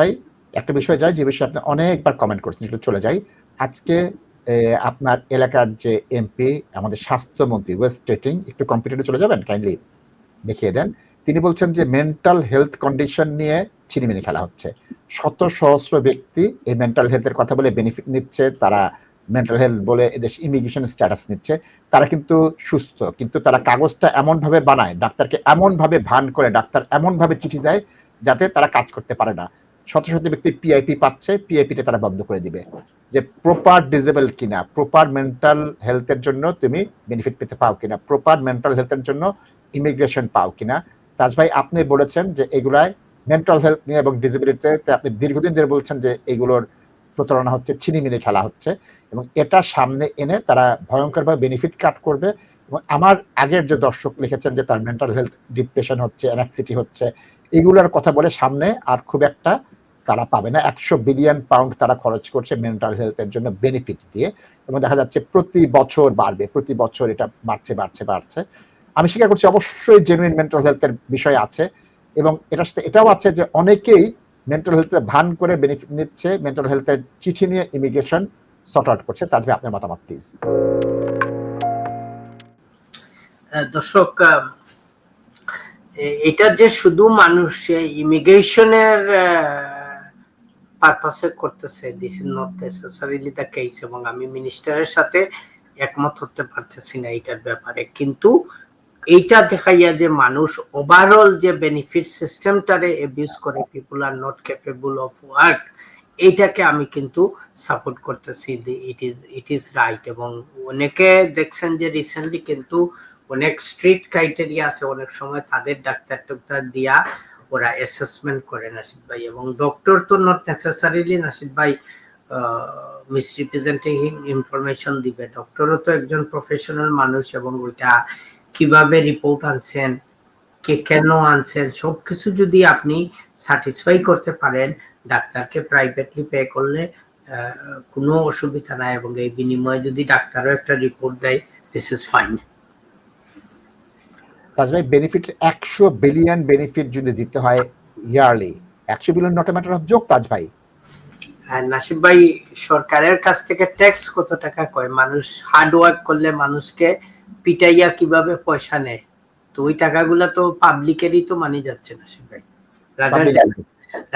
ভাই, একটা বিষয় যায়, যে বিষয়ে আপনি অনেকবার কমেন্ট করছেন একটু চলে যাই আজকে আপনার এলাকার যে এমপি আমাদের স্বাস্থ্যমন্ত্রী ওয়েস্ট স্টেটিং একটু কম্পিউটারে চলে যাবেন? কাইন্ডলি দেখিয়ে দেন। তিনি বলছেন যে মেন্টাল হেলথ কন্ডিশন নিয়ে ছিনিমিনি খেলা হচ্ছে। শত সহস্র ব্যক্তি এই মেন্টাল হেলথের কথা বলে বেনিফিট নিচ্ছে, তারা মেন্টাল হেলথ বলে এদেশ ইমিগ্রেশন স্ট্যাটাস নিচ্ছে। তারা কিন্তু সুস্থ, কিন্তু তারা কাগজটা এমন ভাবে বানায়, ডাক্তারকে এমন ভাবে ভান করে, ডাক্তার এমন ভাবে চিঠি দেয়, যাতে তারা কাজ করতে পারে না। শত শত ব্যক্তি পিআইপি পাচ্ছে পিআইপিতে তারা বন্ধ করে দিবে। যে প্রপার ডিজেবল কিনা প্রপার মেন্টাল হেলথের জন্য তুমি বেনিফিট পেতে পাও কিনা প্রপার মেন্টাল হেলথের জন্য ইমিগ্রেশন পাও কিনা। তাজ ভাই, আপনি বলেছেন যে এগুলায় মেন্টাল হেলথ নিয়ে এবং ডিসেবিলিটিতে আপনি দীর্ঘদিন ধরে বলছেন যে এগুলোর প্রতারণা হচ্ছে, ছিনিমিনি খেলা হচ্ছে এবং এটা সামনে এনে তারা ভয়ঙ্করভাবে বেনিফিট কাট করবে এবং আমার আগের যে দর্শক লিখেছেন যে তার মেন্টাল হেলথ ডিপ্রেশন হচ্ছে অ্যানাক্সিটি হচ্ছে, এগুলোর কথা বলে সামনে আর খুব একটা তারা পাবে না। একশো বিলিয়ন পাউন্ড তারা খরচ করছে মেন্টাল হেলথের জন্য বেনিফিট দিয়ে এবং দেখা যাচ্ছে প্রতি বছর বাড়বে, প্রতি বছর এটা বাড়ছে বাড়ছে বাড়ছে। আমি স্বীকার করছি অবশ্যই জেনুইন মেন্টাল হেলথের বিষয় আছে এবং এটার সাথে এটাও আছে যে অনেকেই মেন্টাল হেলথের ভান করে বেনিফিট নিচ্ছে মেন্টাল হেলথের চিঠি নিয়ে ইমিগ্রেশন সর্ট আউট করছে। তার আপনার মতামত প্লিজ দর্শক এটা যে শুধু মানুষ ইমিগ্রেশনের পারপাসে করতেছে this is not necessarily the case এবং আমি মিনিস্টারের সাথে একমত হতে পারতেছি না এইটার ব্যাপারে। কিন্তু এইটা দেখাইয়া যে মানুষ ওভারঅল যে বেনিফিট সিস্টেমটারে এবিউজ করে people are not capable of work এইটাকে আমি কিন্তু সাপোর্ট করতেছি it is it is right এবং অনেকে দেখছেন যে রিসেন্টলি কিন্তু অনেক স্ট্রিট ক্রাইটেরিয়া আছে, অনেক সময় তাদের ডাক্তার টাক্তার দিয়া ওরা অ্যাসেসমেন্ট করে নাসিদ ভাই এবং ডক্টর তো নট নেসেসারিলি নাসিদ ভাই মিসরিপ্রেজেন্টিং ইনফরমেশন দিবে। ডক্টরও তো একজন প্রফেশনাল মানুষ এবং ওইটা কীভাবে রিপোর্ট আনছেন, কে কেন আনছেন, সবকিছু যদি আপনি স্যাটিসফাই করতে পারেন, ডাক্তারকে প্রাইভেটলি পে করলে কোনো অসুবিধা নাই এবং এই বিনিময়ে যদি ডাক্তারও একটা রিপোর্ট দেয় দিস ইজ ফাইন তাজ ভাই বেনিফিট একশো বিলিয়ন বেনিফিট যদি দিতে হয় ইয়ারলি একশো বিলিয়ন নট ম্যাটার অফ যোগ তাজ ভাই। আর নাসিব ভাই সরকারের কাছ থেকে ট্যাক্স কত টাকা কয়? মানুষ হার্ড ওয়ার্ক করলে মানুষকে পিটাইয়া কীভাবে পয়সা নেয়? তো ওই টাকাগুলা তো পাবলিকেরই তো মানি যাচ্ছে নাসিব ভাই। Rather than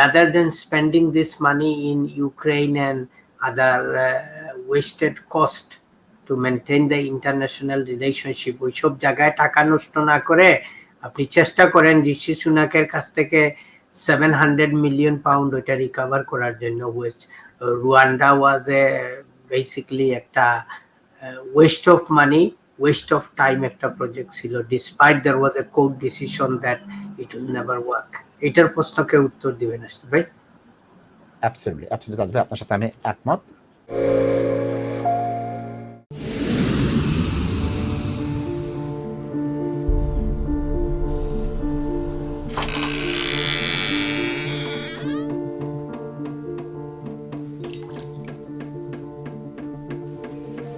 rather than spending this money in Ukraine and other uh, wasted the international relationship ওইসব জায়গায় টাকা নষ্ট না করে আপনি চেষ্টা করেন ঋষি সুনাকের কাছ থেকে সেভেন হান্ড্রেড মিলিয়ন পাউন্ড ওইটা রিকভার করার জন্য। Waste Rwanda was a basically একটা waste of money waste of time একটা প্রজেক্ট ছিল। Despite there was a court decision that it will never work এটার প্রশ্নকে উত্তর দিবেন আসিফ ভাই। অ্যাবসলিউটলি অ্যাবসলিউটলি আপনার সাথে আমি একমত।